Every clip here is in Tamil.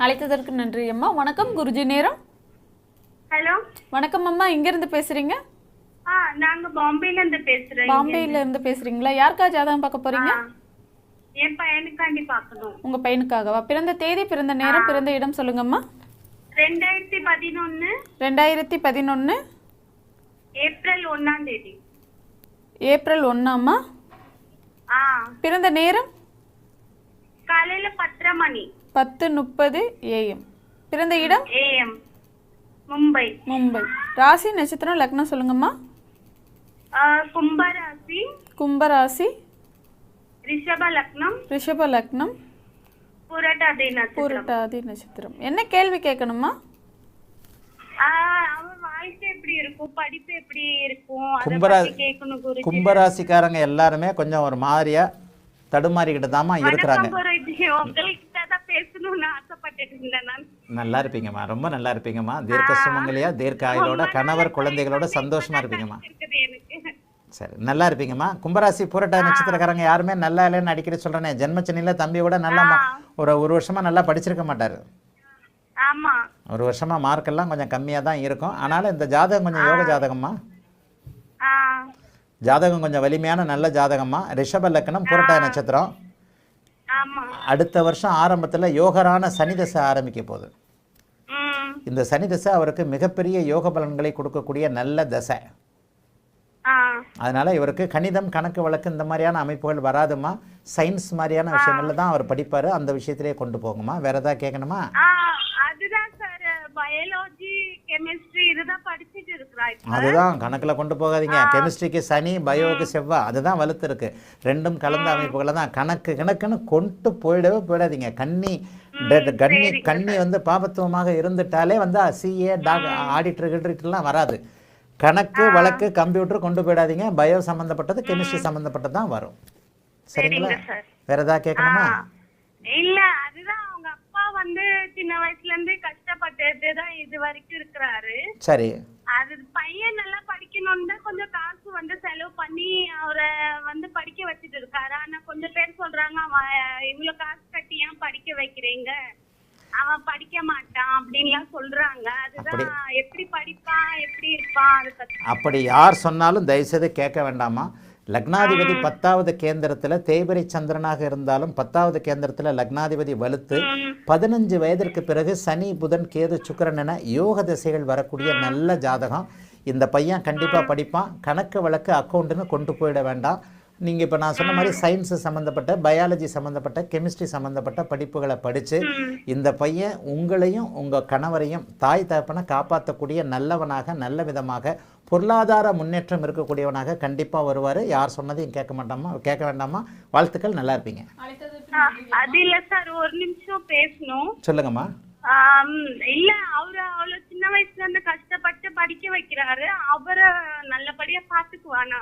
அழைத்ததற்கு நன்றி அம்மா. வணக்கம் குருஜி. நேரம்? ஹலோ. வணக்கம் அம்மா. எங்கேருந்து பேசுறீங்க? ஆ நாங்க பாம்பேல இருந்து பேசுறேன் பாம்பேல இருந்து பேசுறீங்களா? யாருக்கா ஜாதகம் பார்க்க போறீங்க? என் பையனுக்காண்டி பார்க்கணும். உங்க பையனுக்காகவா? பிறந்த தேதி பிறந்த நேரம் பிறந்த இடம் சொல்லுங்கம்மா. ரெண்டாயிரத்தி பதினொன்னு. ரெண்டாயிரத்தி பதினொன்று ஏப்ரல் ஒண்ணாம் தேதி. ஏப்ரல் ஒன்னாம்மா? ஆ. பிறந்த நேரம்? காலையில பத்தரை மணி. பத்து முப்பது ஏஎம் பிறந்த இடம்? A M Mumbai. மும்பை. ராசி நட்சத்திரம் லக்னம் சொல்லுங்கம்மா. கும்பராசி. கும்பராசி. ரிஷப லக்னம். ரிஷப லக்னம். புரட்டாதி நட்சத்திரம். பூரட்டாதி நட்சத்திரம். என்ன கேள்வி கேட்கணுமா கும்பராசிக்காரங்க எல்லாருமே கொஞ்சம் ஒரு மாதிரியா தடுமாறிக்கிட்டு தாம்மா இருக்கிறாங்க வணக்கம் குருஜி உங்கள்கிட்ட தான் பேசணும்னு ஆசைப்பட்டுட்டு இருந்தேன் நான் நல்லா இருப்பீங்கம்மா. ரொம்ப நல்லா இருப்பீங்கம்மா. தீர்க்க சுமங்கலியா தீர்க்க ஆயுளோட கணவர் குழந்தைகளோட சந்தோஷமா இருப்பீங்கம்மா. சரி நல்லா இருப்பீங்கம்மா. கும்பராசி பூரட்டா நட்சத்திரக்காரங்க யாருமே நல்லா இல்லைன்னு அடிக்கடி சொல்றேனே. ஜென்மச்சனியில் தம்பி கூட நல்லா ஒரு ஒரு வருஷமா நல்லா படிச்சிருக்க மாட்டாரு. ஒரு வருஷமா மார்க் எல்லாம் கொஞ்சம் கம்மியாக தான் இருக்கும். ஆனாலும் இந்த ஜாதகம் கொஞ்சம் யோக ஜாதகம்மா. ஜாதகம் கொஞ்சம் வலிமையான நல்ல ஜாதகம்மா. ரிஷப லக்னம் புரட்டா நட்சத்திரம். அடுத்த வருஷம் ஆரம்பத்தில் யோகரான சனி தசை ஆரம்பிக்க போகுது. இந்த சனி தசை அவருக்கு மிகப்பெரிய யோக பலன்களை கொடுக்கக்கூடிய நல்ல தசை. அதனால இவருக்கு கணிதம் கணக்கு வழக்கு இந்த மாதிரியான அமைப்புகள் வராதுமா? சயின்ஸ் மாதிரியான விஷயங்கள்ல தான் அவர் படிப்பாரு. அந்த விஷயத்திலேயே கொண்டு போகுமா? வேற ஏதாவது கேட்கணுமா அதுதான் கணக்கில் கொண்டு போகாதீங்க. கெமிஸ்ட்ரிக்கு சனி பயோவுக்கு செவ்வாய் அதுதான் வலுத்து இருக்கு. ரெண்டும் கலந்த அமைப்புகளை தான். கணக்கு கணக்குன்னு கொண்டு போயிடவே போயிடாதீங்க. கன்னி கன்னி கன்னி வந்து பாபத்துவமாக இருந்துட்டாலே வந்து சிஏ டாக் ஆடிட்டர் கிடிட்டர்லாம் வராது. கணக்கு வழக்கு கம்ப்யூட்டர் கொண்டு போயிடாதீங்க. பயோ சம்மந்தப்பட்டது கெமிஸ்ட்ரி சம்மந்தப்பட்டது தான் வரும். சரிங்களா? சரிங்க சார். வேற ஏதாவது கேட்கணுமா? இல்ல அதுதான் அவங்க அப்பா வந்து சின்ன வயசுல இருந்து கஷ்டப்பட்டு தான் இது வரைக்கும் இருக்கிறாரு. சரி. அது பையன் நல்லா படிக்கணும்னு கொஞ்சம் காசு வந்து செலவு பண்ணி அவரை வந்து படிக்க வச்சுட்டு இருக்காரு. ஆனா கொஞ்சம் பேர் சொல்றாங்க அவன் இவ்வளவு காசு கட்டி ஏன் படிக்க வைக்கிறீங்க? அவன் படிக்க மாட்டான் அப்படின்லாம் சொல்றாங்க. அதுதான் எப்படி படிப்பான் எப்படி இருப்பான் அப்படி யார் சொன்னாலும் தயவுசெய்து கேட்க வேண்டாமா? லக்னாதிபதி பத்தாவது கேந்திரத்தில் தேய்பிரை சந்திரனாக இருந்தாலும் பத்தாவது கேந்திரத்தில் லக்னாதிபதி வலுத்து பதினஞ்சு வயதிற்கு பிறகு சனி புதன் கேது சுக்கிரன் என யோக திசைகள் வரக்கூடிய நல்ல ஜாதகம். இந்த பையன் கண்டிப்பாக படிப்பான். கணக்கு வழக்கு அக்கௌண்ட்டுன்னு கொண்டு போயிட வேண்டாம். நீங்கள் இப்போ நான் சொன்ன மாதிரி சயின்ஸ் சம்மந்தப்பட்ட பயாலஜி சம்மந்தப்பட்ட கெமிஸ்ட்ரி சம்மந்தப்பட்ட படிப்புகளை படித்து இந்த பையன் உங்களையும் உங்கள் கணவரையும் தாய் தகப்பனை காப்பாற்றக்கூடிய நல்லவனாக நல்ல விதமாக பொருளாதார முன்னேற்றம் இருக்கக்கூடியவனாக கண்டிப்பாக வருவார். யார் சொன்னதையும் கேட்க மாட்டாமா? கேட்க வேண்டாமா? வாழ்த்துக்கள் நல்லா இருப்பீங்க. அது இல்ல சார். ஒரு நிமிஷம் பேசணும். சொல்லுங்கம்மா. இல்ல அவரு அவ்வளவு சின்ன வயசுல இருந்து கஷ்டப்பட்டு படிக்க வைக்கிறாரு. அவரை நல்லபடியா பாத்துக்குவானா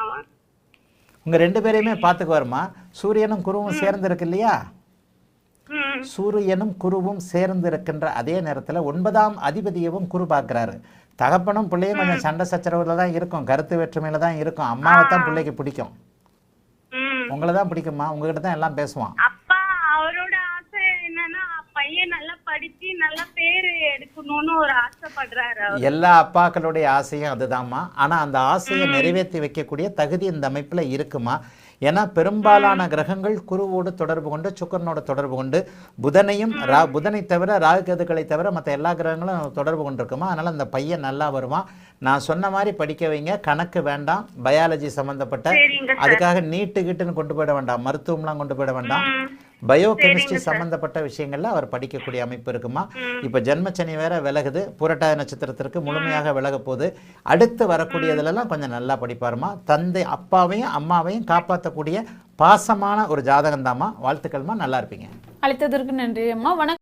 உங்கள் ரெண்டு பேரையுமே பார்த்துக்குவாருமா. சூரியனும் குருவும் சேர்ந்து இருக்கு இல்லையா சூரியனும் குருவும் சேர்ந்து இருக்கின்ற அதே நேரத்தில் ஒன்பதாம் அதிபதியவும் குரு பார்க்குறாரு. தகப்பனும் பிள்ளையும் கொஞ்சம் சண்டை சச்சரவுல தான் இருக்கும். கருத்து வேற்றுமையில தான் இருக்கும். அம்மாவை தான் பிள்ளைக்கு பிடிக்கும். உங்களை தான் பிடிக்குமா உங்ககிட்ட தான் எல்லாம் பேசுவான். பையன் நல்லா படிச்சு நல்ல பேரு எடுக்கணும்னு ஒரு ஆசைப்படுறாரு எல்லா அப்பாக்களுடைய ஆசையும் அதுதாம்மா. ஆனால் அந்த ஆசையை நிறைவேற்றி வைக்கக்கூடிய தகுதி இந்த அமைப்பில் இருக்குமா? ஏன்னா பெரும்பாலான கிரகங்கள் குருவோடு தொடர்பு கொண்டு சுக்கரனோட தொடர்பு கொண்டு புதனையும் ரா புதனை தவிர ராகு கேதுக்களை தவிர மற்ற எல்லா கிரகங்களும் தொடர்பு கொண்டிருக்குமா? அதனால் அந்த பையன் நல்லா வருவான் நான் சொன்ன மாதிரி படிக்க வைங்க. கணக்கு வேண்டாம். பயாலஜி சம்மந்தப்பட்ட அதுக்காக நீட்டு கிட்டுன்னு கொண்டு போயிட வேண்டாம். மருத்துவம்லாம் கொண்டு போயிட வேண்டாம். பயோ கெமிஸ்ட்ரி சம்பந்தப்பட்ட விஷயங்கள்ல அவர் படிக்கக்கூடிய அமைப்பு இருக்குமா? இப்போ ஜென்மச்சனி வேற விலகுது புரட்டாதி நட்சத்திரத்திற்கு முழுமையாக விலக போகுது. அடுத்து வரக்கூடியதுலலாம் கொஞ்சம் நல்லா படிப்பாருமா? தந்தை அப்பாவையும் அம்மாவையும் காப்பாற்றக்கூடிய பாசமான ஒரு ஜாதகம் தாம்மா வாழ்த்துக்கள்மா நல்லா இருப்பீங்க. அழைத்ததற்கு நன்றி அம்மா. வணக்கம்.